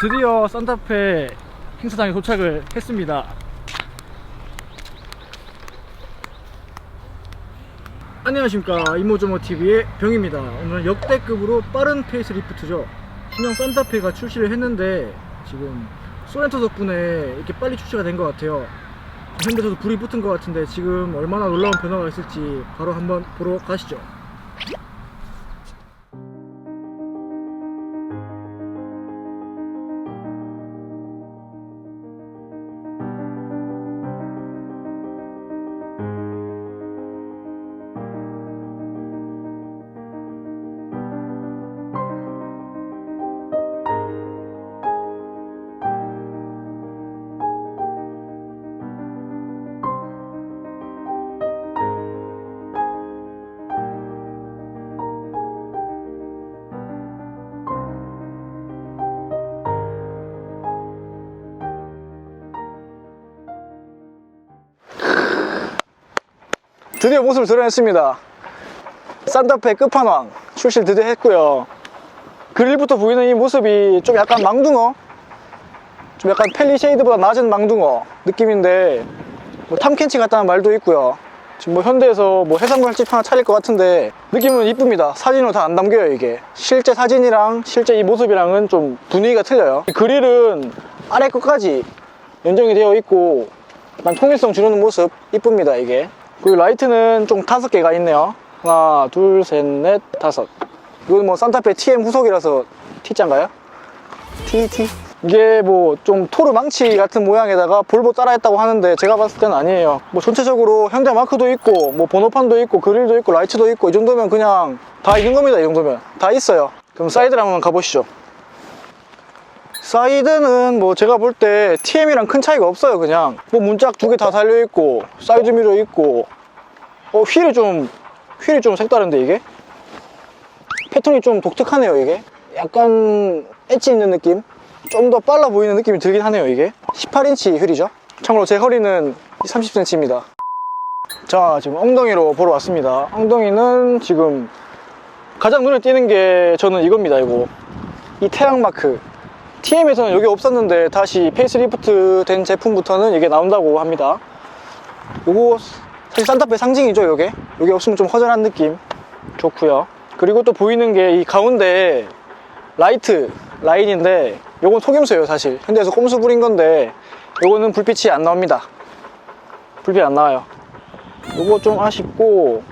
드디어 산타페 행사장에 도착을 했습니다. 안녕하십니까 이모저모TV의 병입니다. 오늘 역대급으로 빠른 페이스 리프트죠. 신형 산타페가 출시를 했는데 지금 소렌토 덕분에 이렇게 빨리 출시가 된 것 같아요. 현대에서도 불이 붙은 것 같은데 지금 얼마나 놀라운 변화가 있을지 바로 한번 보러 가시죠. 드디어 모습을 드러냈습니다. 산타페 끝판왕 출시를 드디어 했고요. 그릴부터 보이는 이 모습이 좀 약간 망둥어? 좀 약간 펠리쉐이드보다 낮은 망둥어 느낌인데 뭐 탐켄치 같다는 말도 있고요. 지금 뭐 현대에서 뭐 해상물집 하나 차릴 것 같은데 느낌은 이쁩니다. 사진으로 다 안 담겨요 이게. 실제 사진이랑 실제 이 모습이랑은 좀 분위기가 틀려요. 이 그릴은 아래 끝까지 연정이 되어 있고 통일성 주는 모습 이쁩니다 이게. 그리고 라이트는 좀 다섯 개가 있네요. 하나, 둘, 셋, 넷, 다섯. 이건 뭐 산타페 TM 후속이라서 T자인가요? TT. 이게 뭐 좀 토르 망치 같은 모양에다가 볼보 따라했다고 하는데 제가 봤을 때는 아니에요. 뭐 전체적으로 현대 마크도 있고 뭐 번호판도 있고 그릴도 있고 라이트도 있고 이 정도면 그냥 다 있는 겁니다. 이 정도면 다 있어요. 그럼 사이드를 한번 가보시죠. 사이드는 뭐 제가 볼 때 TM이랑 큰 차이가 없어요 그냥. 뭐 문짝 두 개 다 달려있고 사이드 미러 있고. 어 휠이 좀 휠이 좀 색다른데 이게? 패턴이 좀 독특하네요 이게. 약간 엣지 있는 느낌? 좀 더 빨라 보이는 느낌이 들긴 하네요 이게. 18인치 휠이죠? 참고로 제 허리는 30cm입니다 자 지금 엉덩이로 보러 왔습니다. 엉덩이는 지금 가장 눈에 띄는 게 저는 이겁니다 이거. 이 태양 마크 TM에서는 여기 없었는데 다시 페이스리프트 된 제품부터는 이게 나온다고 합니다. 요거 사실 산타페 상징이죠, 요게. 요게 없으면 좀 허전한 느낌. 좋고요. 그리고 또 보이는 게 이 가운데 라이트 라인인데 요건 속임수예요, 사실. 현대에서 꼼수 부린 건데 요거는 불빛이 안 나옵니다. 불빛 안 나와요. 요거 좀 아쉽고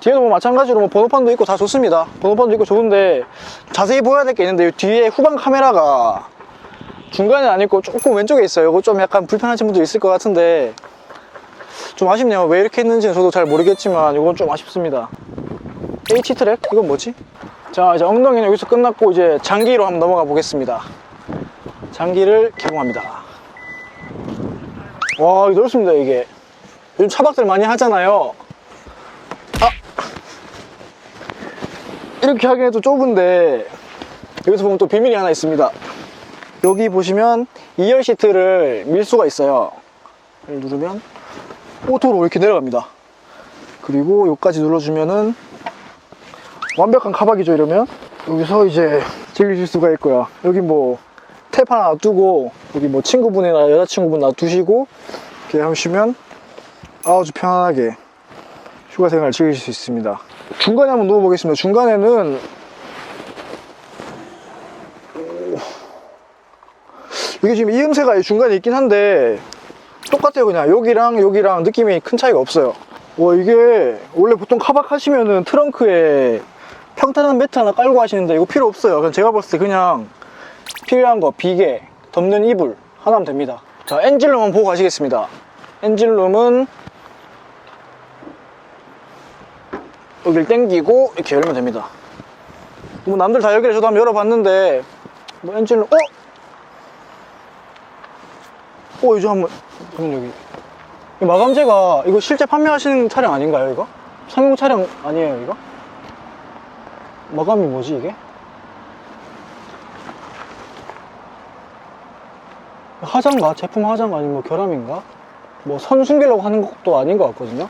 뒤에도 뭐 마찬가지로 뭐 번호판도 있고 다 좋습니다. 번호판도 있고 좋은데 자세히 보여야 될 게 있는데 이 뒤에 후방 카메라가 중간에 안 있고 조금 왼쪽에 있어요. 이거 좀 약간 불편하신 분도 있을 것 같은데 좀 아쉽네요. 왜 이렇게 했는지는 저도 잘 모르겠지만 이건 좀 아쉽습니다. H 트랙? 이건 뭐지? 자 이제 엉덩이는 여기서 끝났고 이제 장기로 한번 넘어가 보겠습니다. 장기를 개봉합니다. 와 넓습니다 이게. 요즘 차박들 많이 하잖아요. 이렇게 하기에도 좁은데 여기서 보면 또 비밀이 하나 있습니다. 여기 보시면 2열 시트를 밀 수가 있어요. 누르면 오토로 이렇게 내려갑니다. 그리고 여기까지 눌러주면은 완벽한 카박이죠 이러면? 여기서 이제 즐기실 수가 있고요. 여기 뭐 탭 하나 놔두고 여기 뭐 친구분이나 여자친구분 놔두시고 이렇게 하시면 아주 편안하게 휴가 생활 즐기실 수 있습니다 중간에 한번 누워 보겠습니다. 중간에는 이게 지금 이 음새가 중간에 있긴 한데 똑같아요 그냥. 여기랑 여기랑 느낌이 큰 차이가 없어요. 와 이게 원래 보통 카박 하시면은 트렁크에 평탄한 매트 하나 깔고 하시는데 이거 필요 없어요. 그냥 제가 봤을 때 그냥 필요한 거 비계 덮는 이불 하나면 됩니다. 자 엔진룸 한번 보고 가시겠습니다. 엔진룸은 여기를 당기고 이렇게 열면 됩니다. 뭐 남들 다 열기를 저도 한번 열어봤는데 뭐 엔진을 어? 어 이제 한번 그럼 여기 이 마감재가 이거 실제 판매하시는 차량 아닌가요 이거? 상용 차량 아니에요 이거? 마감이 뭐지 이게? 화장가? 제품 화장가 아니면 뭐 결함인가? 뭐 선 숨기려고 하는 것도 아닌 것 같거든요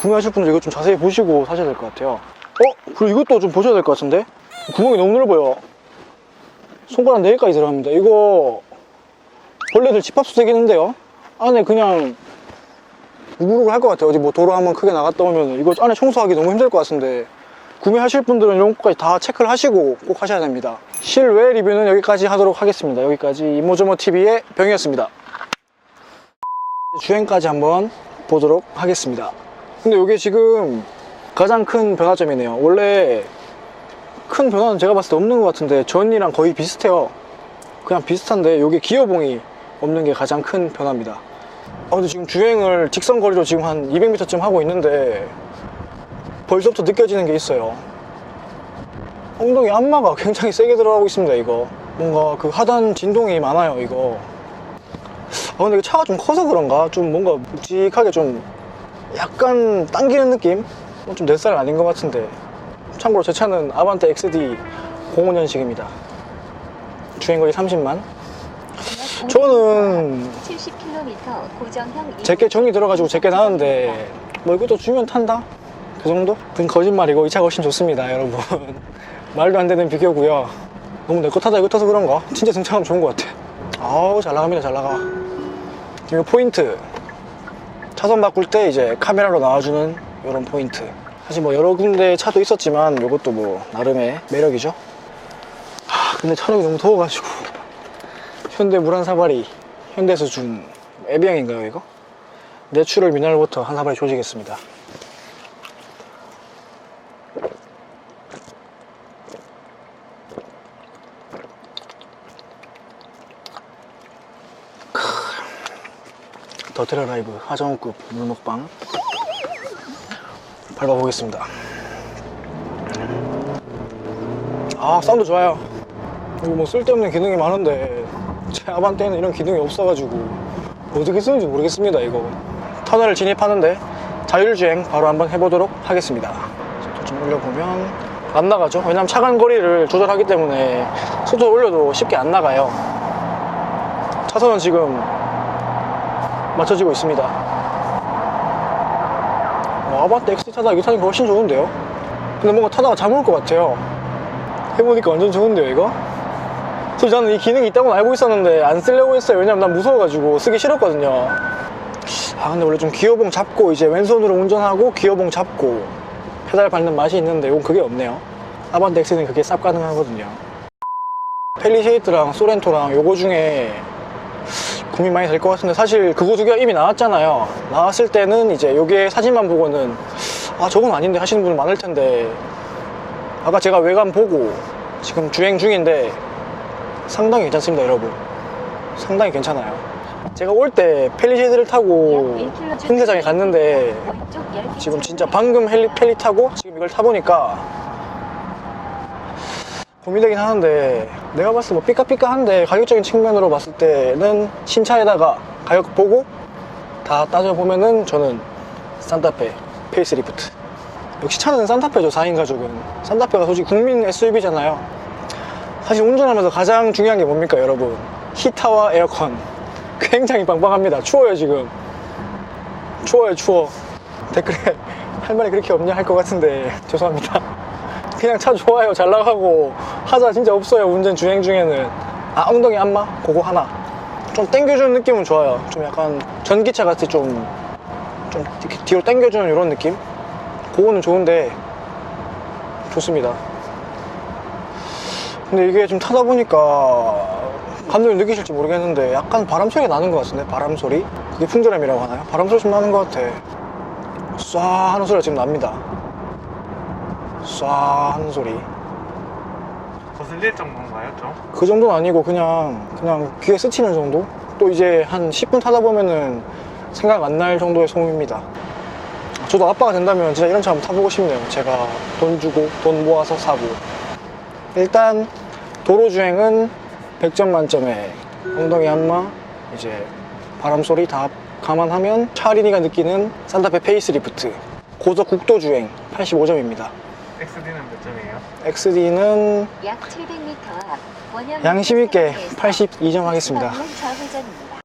구매하실 분들 이거 좀 자세히 보시고 사셔야 될 것 같아요 어? 그리고 이것도 좀 보셔야 될 것 같은데 구멍이 너무 넓어요 손가락 4개까지 들어갑니다. 이거 벌레들 집합수 되겠는데요? 안에 그냥 우글우글 할 것 같아요. 어디 뭐 도로 한번 크게 나갔다 오면 이거 안에 청소하기 너무 힘들 것 같은데 구매하실 분들은 이런 것까지 다 체크를 하시고 꼭 하셔야 됩니다. 실외 리뷰는 여기까지 하도록 하겠습니다. 여기까지 이모저모 TV의 병이었습니다. 주행까지 한번 보도록 하겠습니다. 근데 이게 지금 가장 큰 변화점이네요. 원래 큰 변화는 제가 봤을 때 없는 것 같은데 전이랑 거의 비슷해요. 그냥 비슷한데 이게 기어봉이 없는 게 가장 큰 변화입니다. 아 근데 지금 주행을 직선 거리로 지금 한 200m쯤 하고 있는데 벌써부터 느껴지는 게 있어요. 엉덩이 안마가 굉장히 세게 들어가고 있습니다. 이거 뭔가 그 하단 진동이 많아요. 이거. 아 근데 차가 좀 커서 그런가 좀 뭔가 묵직하게 좀 약간 당기는 느낌? 좀내 스타일 아닌 것 같은데 참고로 제 차는 아반떼 XD 05년식입니다 주행거리 30만 저는 70km 고정형 제게 정이 들어가지고 제게 나는데 뭐 이것도 주면 탄다? 그 정도? 그건 거짓말이고 이 차가 훨씬 좋습니다 여러분 말도 안 되는 비교고요 너무 내 거 타다 이거 타서 그런가? 진짜 승차감 좋은 것 같아 아우 잘 나갑니다 잘 나가 이거 포인트 차선 바꿀 때 이제 카메라로 나와주는 이런 포인트. 사실 뭐 여러 군데 차도 있었지만 이것도 뭐 나름의 매력이죠. 하, 근데 차력이 너무 더워가지고. 현대 물 한 사발이 현대에서 준 에비앙인가요 이거? 내추럴 미네랄 워터 한 사발이 조지겠습니다 더트레 라이브 하정우급 물먹방 밟아보겠습니다. 아 사운드 좋아요. 이거 뭐 쓸데없는 기능이 많은데 제 아반떼는 이런 기능이 없어가지고 어떻게 쓰는지 모르겠습니다 이거. 터널을 진입하는데 자율주행 바로 한번 해보도록 하겠습니다. 좀 올려보면 안 나가죠? 왜냐면 차간 거리를 조절하기 때문에 속도 올려도 쉽게 안 나가요. 차선은 지금 맞춰지고 있습니다. 어, 아반떼 XT 타다 이 타니까 훨씬 좋은데요? 근데 뭔가 타다가 잠올 것 같아요. 해보니까 완전 좋은데요 이거? 솔직히 저는 이 기능이 있다고 알고 있었는데 안 쓰려고 했어요. 왜냐면 난 무서워가지고 쓰기 싫었거든요. 아 근데 원래 좀 기어봉 잡고 이제 왼손으로 운전하고 기어봉 잡고 페달 밟는 맛이 있는데 이건 그게 없네요. 아반떼 X는 그게 쌉 가능하거든요. 펠리쉐이트랑 소렌토랑 요거 중에 고민 많이 될 것 같은데 사실 그거 두 개가 이미 나왔잖아요. 나왔을 때는 이제 요게 사진만 보고는 아 저건 아닌데 하시는 분들 많을 텐데. 아까 제가 외관 보고 지금 주행 중인데 상당히 괜찮습니다 여러분. 상당히 괜찮아요. 제가 올 때 펠리쉐이드를 타고 행사장에 갔는데 지금 진짜 방금 헬리, 펠리 타고 지금 이걸 타보니까 고민되긴 하는데 내가 봤을 때 뭐 삐까삐까한데 가격적인 측면으로 봤을 때는 신차에다가 가격 보고 다 따져보면은 저는 산타페 페이스리프트. 역시 차는 산타페죠 4인 가족은. 산타페가 솔직히 국민 SUV잖아요. 사실 운전하면서 가장 중요한 게 뭡니까 여러분? 히타와 에어컨. 굉장히 빵빵합니다. 추워요 지금. 추워요 추워. 댓글에 할 말이 그렇게 없냐 할 것 같은데 죄송합니다. 그냥 차 좋아요 잘 나가고 하자. 진짜 없어요 운전 주행 중에는. 아 엉덩이 안마? 그거 하나. 좀 당겨주는 느낌은 좋아요. 좀 약간 전기차 같이 좀, 좀 이렇게 뒤로 당겨주는 이런 느낌? 그거는 좋은데 좋습니다. 근데 이게 좀 타다 보니까 감독님 느끼실지 모르겠는데 약간 바람 소리가 나는 것 같은데? 바람 소리? 그게 풍절음이라고 하나요? 바람 소리 좀 나는 것 같아. 쏴 하는 소리가 지금 납니다. 쏴 하는 소리 거슬릴 정도인가요, 좀? 그 정도는 아니고 그냥 그냥 귀에 스치는 정도? 또 이제 한 10분 타다 보면은 생각 안 날 정도의 소음입니다. 저도 아빠가 된다면 진짜 이런 차 한번 타보고 싶네요. 제가 돈 주고 돈 모아서 사고. 일단 도로 주행은 100점 만점에 엉덩이 한마 이제 바람 소리 다 감안하면 차린이가 느끼는 산타페 페이스리프트 고속 국도 주행 85점입니다. XD는 몇 점이에요? XD는 약 700m 앞 원형 양심 있게 휴게소에서 82점 하겠습니다. 좌회전입니다.